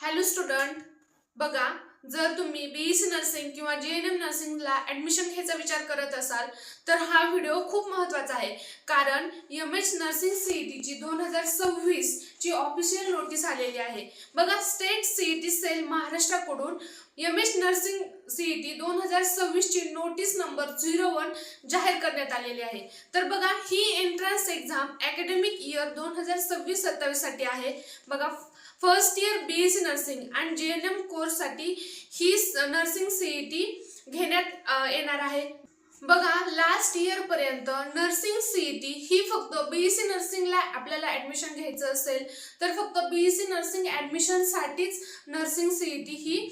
Hello student बघा जर तुम्ही बी सी नर्सिंग किंवा जे एन एम नर्सिंगला ॲडमिशन घ्यायचा विचार करत असाल तर हा व्हिडिओ खूप महत्त्वाचा आहे. कारण M H nursing C E टीची दोन हजार सव्वीसची ऑफिशियल नोटीस आलेली आहे. बघा state C E T cell महाराष्ट्राकडून M H nursing C E T दोन हजार सव्वीसची नोटीस नंबर झिरो वन जाहीर करण्यात आलेली आहे. तर बघा ही एंट्रन्स एक्झाम अकॅडमिक इयर दोन हजार सव्वीस सत्तावीससाठी आहे. बघा first year B S C nursing and J N M कोर्ससाठी ही नर्सिंग सी ई टी घेण्यात येणार आहे. बघा लास्ट इयर पर्यंत नर्सिंग सी ई टी ही फक्त बी सी नर्सिंगला आपल्याला ॲडमिशन घ्यायचं असेल तर फक्त बी सी नर्सिंग ॲडमिशनसाठीच नर्सिंग सी ई टी ही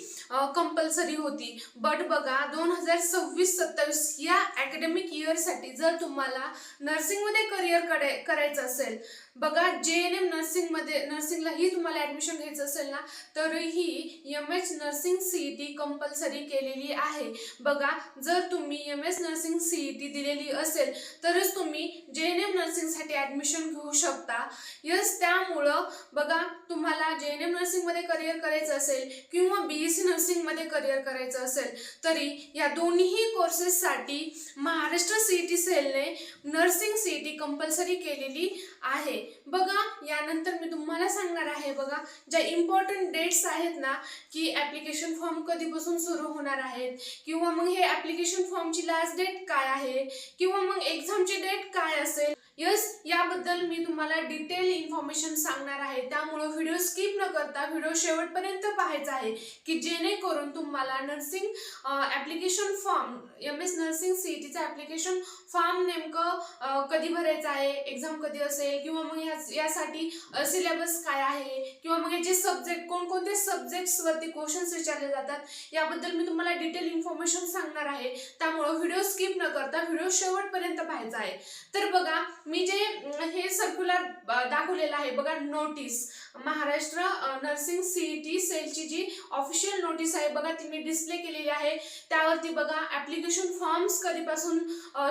कंपल्सरी होती. बट बघा दोन हजार सव्वीस सत्तावीस या अकॅडमिक इयरसाठी जर तुम्हाला नर्सिंगमध्ये करिअरकडे करायचं असेल बघा जे एन एम नर्सिंगमध्ये नर्सिंगलाही तुम्हाला ॲडमिशन घ्यायचं असेल ना तरीही M H nursing C E T compulsory केलेली आहे. बघा जर तुम्ही M S nursing C E T दिलेली असेल तरच तुम्ही जे एन एम नर्सिंगसाठी ॲडमिशन घेऊ शकता. यस त्यामुळं बघा तुम्हाला जे एन एम नर्सिंगमध्ये करिअर करायचं असेल किंवा बी एस सी नर्सिंगमध्ये करिअर करायचं असेल तरी या दोन्ही कोर्सेससाठी महाराष्ट्र सी ई टी सेलने nursing C E T compulsory केलेली आहे. बघा यानंतर मी तुम्हाला सांगणार आहे बघा ज्या इम्पॉर्टंट डेट्स आहेत ना की ॲप्लिकेशन फॉर्म कधीपासून सुरू होणार आहेत किंवा मग हे ॲप्लिकेशन फॉर्मची लास्ट डेट काय आहे? किंवा मग एक्झामची डेट काय असेल? यस याबद्दल मी तुम्हाला डिटेल इन्फॉर्मेशन सांगणार आहे. त्यामुळं व्हिडिओ स्किप न करता व्हिडिओ शेवटपर्यंत पाहायचा आहे की जेणेकरून तुम्हाला nursing application form M S nursing C E टीचं ॲप्लिकेशन फॉर्म नेमकं कधी भरायचं आहे एक्झाम कधी असेल किंवा मग ह्या यासाठी सिलेबस काय आहे किंवा मग याचे सब्जेक्ट कोणकोणते सब्जेक्ट्सवरती क्वेश्चन्स विचारले जातात याबद्दल मी तुम्हाला डिटेल इन्फॉर्मेशन सांगणार आहे. त्यामुळं व्हिडिओ स्किप न करता व्हिडिओ शेवटपर्यंत पाहायचा आहे. तर बघा मी जे हे सर्क्युलर दाखवलेलं आहे बघा notice Maharashtra nursing C E T सेलची जी ऑफिशियल नोटीस आहे बघा ती मी डिस्प्ले केलेली आहे. त्यावरती बघा ॲप्लिकेशन फॉर्म्स कधीपासून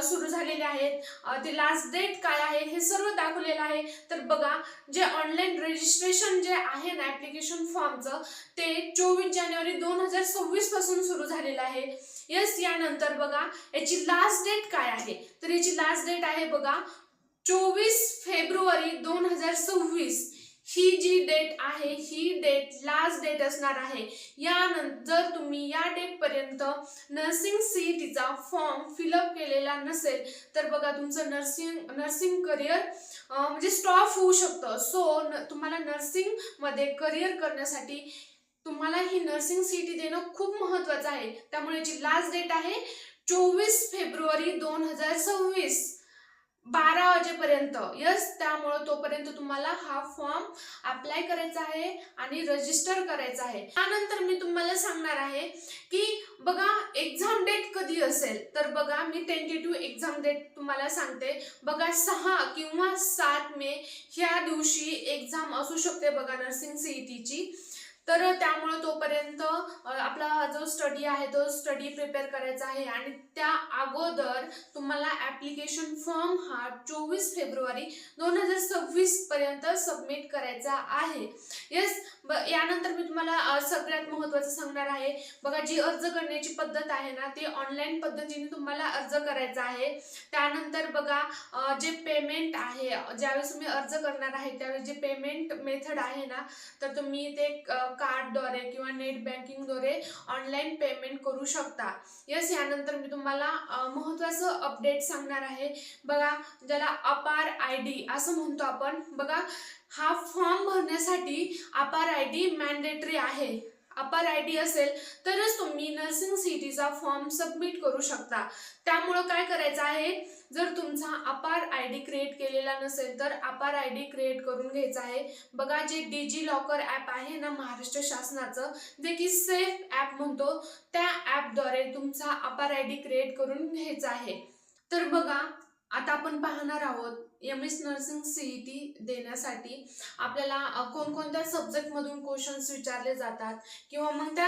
सुरू झालेले आहेत. ते लास्ट डेट काय आहे हे सर्व दाखवलेलं आहे. तर बघा जे ऑनलाईन रजिस्ट्रेशन जे आहे ना ॲप्लिकेशन फॉर्मचं ते चोवीस जानेवारी दोन हजार सव्वीसपासून सुरू झालेलं आहे. यस यानंतर बघा याची लास्ट डेट काय आहे? तर याची लास्ट डेट आहे बघा चोवीस फेब्रुवारी दोन हजार सव्वीस ही जी डेट आहे ही डेट लास्ट डेट असणार आहे. यानंतर जर तुम्ही या डेटपर्यंत नर्सिंग सी ई टीचा फॉर्म फिलअप केलेला नसेल तर बघा तुमचं नर्सिंग नर्सिंग करिअर म्हणजे स्टॉप होऊ शकतं. सो न तुम्हाला नर्सिंगमध्ये करिअर करण्यासाठी तुम्हाला ही नर्सिंग सी टी देणं खूप महत्त्वाचं आहे. त्यामुळे जी लास्ट डेट आहे चोवीस फेब्रुवारी दोन हजार सव्वीस. बारा वाजेपर्यंत. यस त्यामुळं तोपर्यंत तुम्हाला हा फॉर्म अप्लाय करायचा आहे आणि रजिस्टर करायचा आहे. त्यानंतर मी तुम्हाला सांगणार आहे की बघा एक्झाम डेट कधी असेल? तर बघा मी टेंटेटिव्ह एक्झाम डेट तुम्हाला सांगते. बघा सहा किंवा सात मे ह्या दिवशी एक्झाम असू शकते बघा नर्सिंग सीईटीची ची तर त्यामुळं तोपर्यंत आपला जो स्टडी आहे तो स्टडी प्रिपेअर करायचा आहे. आणि त्या अगोदर तुम्हाला ॲप्लिकेशन फॉर्म हा चोवीस फेब्रुवारी दोन हजार सव्वीस पर्यंत सबमिट करायचा आहे. येस ब यानंतर मी तुम्हाला सगळ्यात महत्त्वाचं सांगणार आहे. बघा जी अर्ज करण्याची पद्धत आहे ना ती ऑनलाईन पद्धतीने तुम्हाला अर्ज करायचा आहे. त्यानंतर बघा जे पेमेंट आहे ज्यावेळेस तुम्ही अर्ज करणार आहे त्यावेळेस जे पेमेंट मेथड आहे ना तर तुम्ही ते कार्डद्वारे किंवा नेट बँकिंगद्वारे ऑनलाईन पेमेंट करू शकता. यस यानंतर मी तुम्हाला महत्त्वाचं अपडेट सांगणार आहे. बघा ज्याला अपार आय डी असं म्हणतो आपण बघा हा फॉर्म भरण्यासाठी अपार आय डी मॅन्डेटरी आहे. अपार आय डी असेल तरच तुम्ही नर्सिंग सी टीचा फॉर्म सबमिट करू शकता. त्यामुळं काय करायचं आहे जर तुमचा अपार आय डी क्रिएट केलेला नसेल तर अपार आय डी क्रिएट करून घ्यायचा आहे. बघा जे डिजी लॉकर ॲप आहे ना महाराष्ट्र शासनाचं जे की सेफ ॲप म्हणतो त्या ॲपद्वारे तुमचा अपार आय डी क्रिएट करून घ्यायचा आहे. तर बघा आता आपण पाहणार आहोत M S nursing C E T देण्यासाठी आपल्याला कोणकोणत्या सब्जेक्टमधून क्वेश्चन्स विचारले जातात किंवा मग त्या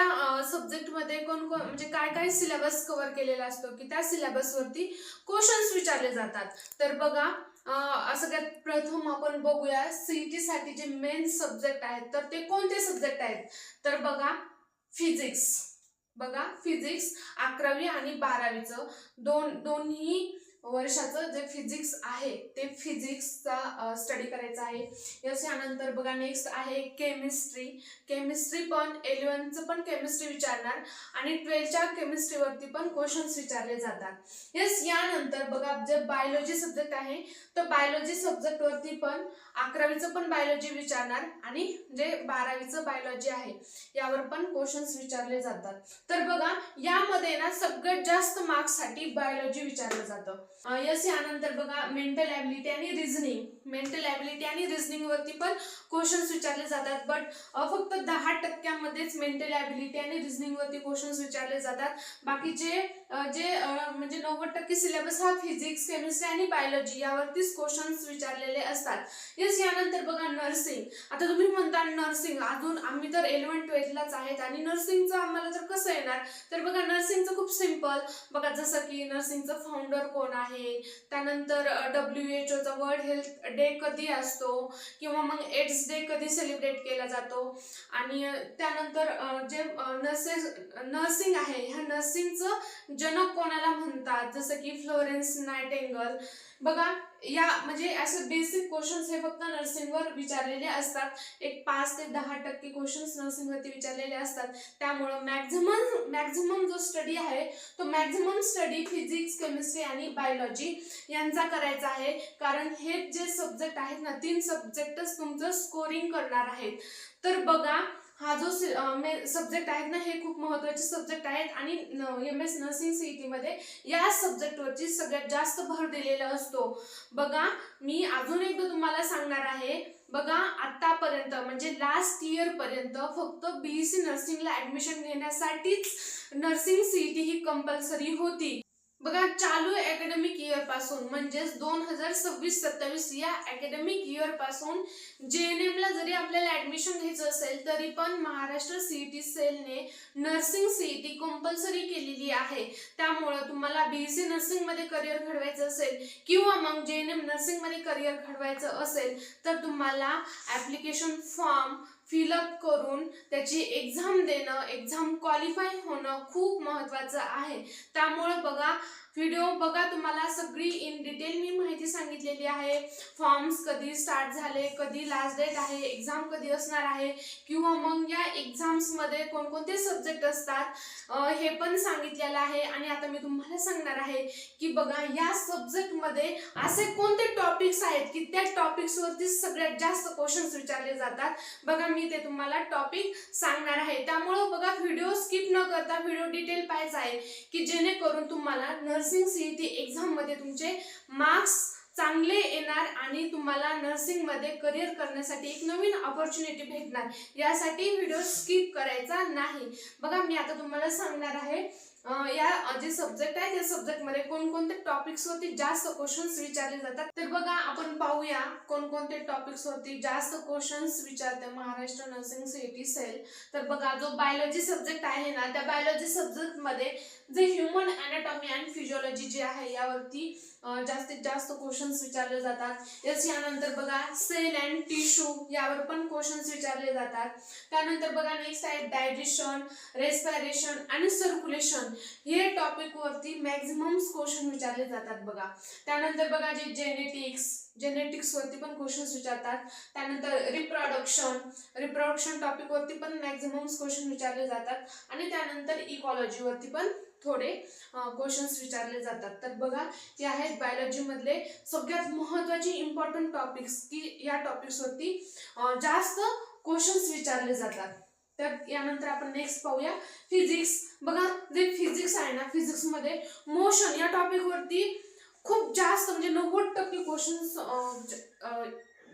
सब्जेक्टमध्ये कोण कोण म्हणजे काय काय सिलेबस कव्हर केलेला असतो की त्या सिलेबसवरती क्वेश्चन्स विचारले जातात. तर बघा सगळ्यात प्रथम आपण बघूया सीईटी साठी जे मेन सब्जेक्ट आहेत तर ते कोणते सब्जेक्ट आहेत? तर बघा फिजिक्स बघा फिजिक्स अकरावी आणि बारावीचं. दोन दोन्ही वर्षाचं जे फिजिक्स फिजिक्सचा स्टडी करायचा आहे. यस यानंतर बघा नेक्स्ट आहे केमिस्ट्री केमिस्ट्री पण एलेवनचं पण केमिस्ट्री विचारणार आणि ट्वेल्थच्या केमिस्ट्रीवरती पण क्वेश्चन्स विचारले जातात. यस यानंतर बघा जे बायोलॉजी सब्जेक्ट आहे तर बायोलॉजी सब्जेक्टवरती पण अकरावीचं पण बायोलॉजी विचारणार आणि जे बारावीचं बायोलॉजी आहे यावर पण क्वेश्चन्स विचारले जातात. तर बघा यामध्ये ना सगळ्यात जास्त मार्क्ससाठी बायोलॉजी विचारलं जातं. यस यानंतर बघा मेंटल ॲबिलिटी आणि रिझनिंग मेंटल ॲबिलिटी आणि रिझनिंगवरती पण क्वेश्चन्स विचारले जातात. बट फक्त दहा टक्क्यामध्येच मेंटल ॲबिलिटी आणि रिझनिंगवरती क्वेश्चन्स विचारले जातात. बाकीचे जे म्हणजे नव्वद टक्के सिलेबस हा फिजिक्स केमिस्ट्री आणि बायोलॉजी यावरतीच क्वेश्चन्स विचारलेले असतात. येस यानंतर बघा नर्सिंग आता तुम्ही म्हणता नर्सिंग अजून आम्ही तर इलेव्हन ट्वेल्थलाच आहेत आणि नर्सिंगचं आम्हाला तर कसं येणार? तर बघा नर्सिंगचं खूप सिंपल बघा जसं की नर्सिंगचं फाउंडर कोण आहे? त्यानंतर डब्ल्यू एच ओचा वर्ल्ड हेल्थ डे कधी असतो? किंवा मग एड्स डे कधी सेलिब्रेट केला जातो? आणि त्यानंतर जे नर्सेस नर्सिंग आहे ह्या नर्सिंगचं जनक कोणाला म्हणतात जसं की फ्लोरेन्स नायटेंगल बघा या म्हणजे असे बेसिक क्वेश्चन्स हे फक्त नर्सिंगवर विचारलेले असतात. एक पाच ते दहा टक्के क्वेश्चन्स नर्सिंगवरती विचारलेले असतात. त्यामुळं मॅक्झिमम मॅक्झिमम जो स्टडी आहे तो मॅक्झिमम स्टडी फिजिक्स केमिस्ट्री आणि बायोलॉजी यांचा करायचा आहे. कारण हे जे सब्जेक्ट आहेत ना तीन सब्जेक्टच तुमचं स्कोरिंग करणार आहेत. तर बघा हा जो सब्जेक्ट आहेत ना हे खूप महत्त्वाचे सब्जेक्ट आहेत. आणि M S nursing C E टीमध्ये या सब्जेक्टवरती सगळ्यात जास्त भर दिलेला असतो. बघा मी अजून एकदा तुम्हाला सांगणार आहे. बघा आतापर्यंत म्हणजे लास्ट इयरपर्यंत फक्त बी एस सी नर्सिंगला ऍडमिशन घेण्यासाठीच नर्सिंग सीईटी ही कंपल्सरी होती. बघा चालू अकॅडमिक इयरपासून म्हणजेच दोन हजार सव्वीस सत्तावीस या अकॅडमिक इयरपासून जे एन एमला जरी आपल्याला ऍडमिशन घ्यायचं असेल तरी पण महाराष्ट्र सीईटी सेलने नर्सिंग सीईटी कंपल्सरी केलेली आहे. त्यामुळं तुम्हाला बीएससी नर्सिंगमध्ये करिअर घडवायचं असेल किंवा मग जे एन एम नर्सिंगमध्ये करिअर घडवायचं असेल तर तुम्हाला ऍप्लिकेशन फॉर्म फिलअप करून त्याची एक्झाम देणं एक्झाम क्वालिफाय होणं खूप महत्त्वाचं आहे. त्यामुळं बघा व्हिडिओ बघा तुम्हाला सगळी इन डिटेल मी माहिती सांगितलेली आहे. फॉर्म्स कधी स्टार्ट झाले कधी लास्ट डेट आहे एक्झाम कधी असणार आहे किंवा मग या एक्झाम्समध्ये कोणकोणते सब्जेक्ट असतात हे पण सांगितलेलं आहे. आणि आता मी तुम्हाला सांगणार आहे की बघा या सब्जेक्टमध्ये असे कोणते टॉपिक्स आहेत की त्या टॉपिक्सवरती सगळ्यात जास्त क्वेश्चन्स विचारले जातात. बघा मी ते तुम्हाला टॉपिक सांगणार आहे. त्यामुळं बघा व्हिडिओ स्किप न करता व्हिडिओ डिटेल पाहायचा आहे की जेणेकरून तुम्हाला नर्सिंग सीईटी एक्झाममध्ये तुमचे मार्क्स चांगले येणार आणि तुम्हाला नर्सिंगमध्ये करिअर करण्यासाठी एक नवीन ऑपॉर्च्युनिटी भेटणार. यासाठी व्हिडिओ स्किप करायचा नाही. बघा मी आता तुम्हाला सांगणार आहे. या जे सब्जेक्ट आहे त्या सब्जेक्टमध्ये कोणकोणते टॉपिक्स वरती जास्त क्वेश्चन्स विचारले जातात? तर बघा आपण पाहूया कोणकोणते टॉपिक्स वरती जास्त क्वेश्चन्स विचारते महाराष्ट्र नर्सिंग सिटी सेल तर बघा जो बायोलॉजी सब्जेक्ट आहे ना त्या बायोलॉजी सब्जेक्टमध्ये जे ह्युमन अनाटॉमी अँड फिजिओलॉजी जे आहे यावरती जास्तीत जास्त क्वेश्चन्स विचारले जातात. याच यानंतर बघा सेल अँड टिश्यू यावर पण क्वेश्चन्स विचारले जातात. त्यानंतर बघा नेक्स्ट आहे डायजेशन रेस्पायरेशन आणि सर्क्युलेशन हे टॉपिक वरती मॅक्झिमम क्वेश्चन विचारले जातात बघा. त्यानंतर बघा जे जेनेटिक्स जेनेटिक्स वरती पण क्वेश्चन्स विचारतात. त्यानंतर रिप्रोडक्शन रिप्रोडक्शन टॉपिक वरती पण मॅक्झिमम क्वेश्चन विचारले जातात. आणि त्यानंतर इकॉलॉजी वरती पण थोडे क्वेश्चन्स विचारले जातात. तर बघा ते आहेत बायोलॉजीमधले सगळ्यात महत्त्वाचे इम्पॉर्टंट टॉपिक्स की या टॉपिक्सवरती जास्त क्वेश्चन्स विचारले जातात. तर यानंतर आपण नेक्स्ट पाहूया फिजिक्स बघा जे फिजिक्स आहे ना फिजिक्समध्ये मोशन या टॉपिक वरती खूप जास्त म्हणजे नव्वद टक्के क्वेश्चन्स म्हणजे,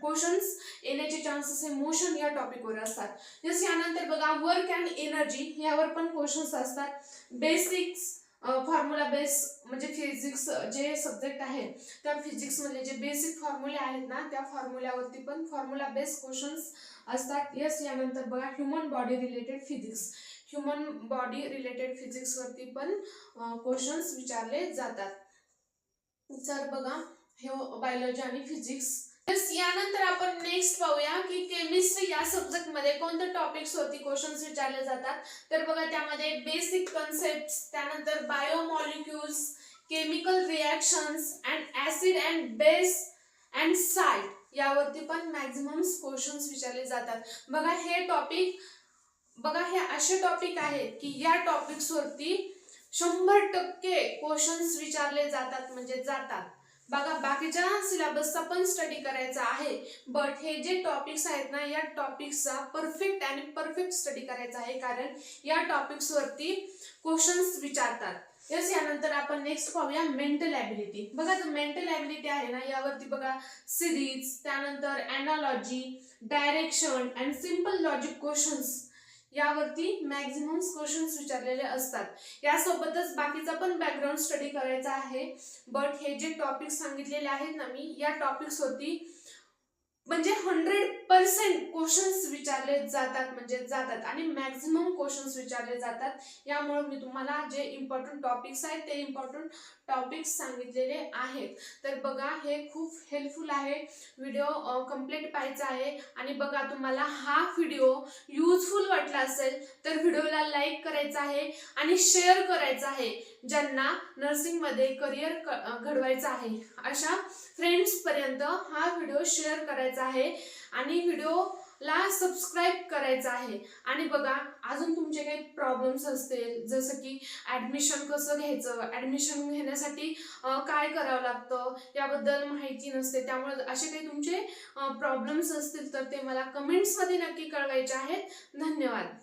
क्वेश्चन्स येण्याचे चान्सेस हे मोशन या टॉपिकवर असतात. जस यानंतर बघा वर्क अँड एनर्जी यावर पण क्वेश्चन्स असतात. बेसिक्स फॉर्म्युला बेस म्हणजे फिजिक्स जे सब्जेक्ट आहे त्या फिजिक्समधले जे बेसिक फॉर्म्युले आहेत ना त्या फॉर्म्युल्यावरती पण फॉर्म्युला बेस क्वेश्चन्स असतात. यस यानंतर बघा human body related physics human body related फिजिक्सवरती पण क्वेश्चन्स विचारले जातात. तर बघा हे बायोलॉजी आणि फिजिक्स आपण नेक्स्ट पाहूया की केमिस्ट्री या सब्जेक्टमध्ये कोणते टॉपिक्स वरती क्वेश्चन्स विचारले जातात. तर बघा त्यामध्ये बेसिक कन्सेप्ट त्यानंतर biomolecules chemical reactions and acid and base and salt यावरती पण मॅक्झिमम क्वेश्चन्स विचारले जातात. बघा हे टॉपिक बघा हे असे टॉपिक आहेत की या टॉपिक्सवरती शंभर टक्के क्वेश्चन्स विचारले जातात म्हणजे जातात. बघा बाकीच्या सिलेबसचा पण स्टडी करायचा आहे. बट हे जे टॉपिक्स आहेत ना या टॉपिक्सचा परफेक्ट आणि परफेक्ट स्टडी करायचा आहे. कारण या टॉपिक्स वरती क्वेश्चन्स विचारतात. यस यानंतर आपण नेक्स्ट पाहूया मेंटल ॲबिलिटी बघा मेंटल ॲबिलिटी आहे ना यावरती बघा सिरीज त्यानंतर analogy direction and simple logic questions यावरती मॅक्झिमम क्वेश्चन्स विचारलेले असतात. यासोबतच बाकीचा पण बॅकग्राऊंड स्टडी करायचा आहे. बट हे जे टॉपिक सांगितलेले आहेत ना मी या टॉपिक्स म्हणजे हंड्रेड पर्सेंट क्वेश्चन्स विचारले जातात म्हणजे जातात. आणि मॅक्झिमम क्वेश्चन्स विचारले जातात. यामुळे मी तुम्हाला जे इम्पॉर्टंट टॉपिक्स आहेत ते इम्पॉर्टंट टॉपिक्स सांगितलेले आहेत. तर बघा हे खूप हेल्पफुल आहे. व्हिडिओ कंप्लीट पाहायचा आहे. आणि बघा तुम्हाला हा व्हिडिओ यूजफुल वाटला असेल तर व्हिडिओला लाईक करायचा आहे आणि शेअर करायचा आहे. ज्यांना नर्सिंगमध्ये करिअर घडवायचं आहे. अशा फ्रेंड्सपर्यंत हा व्हिडिओ शेअर करायचा आहे आणि व्हिडिओला सबस्क्राईब करायचा आहे. आणि बघा अजून तुमचे काही प्रॉब्लेम्स असतील जसं की ॲडमिशन कसं घ्यायचं? ॲडमिशन घेण्यासाठी काय करावं लागतं? याबद्दल माहिती नसते. त्यामुळे असे काही तुमचे प्रॉब्लेम्स असतील तर ते मला कमेंट्समध्ये नक्की कळवायचे आहेत. धन्यवाद.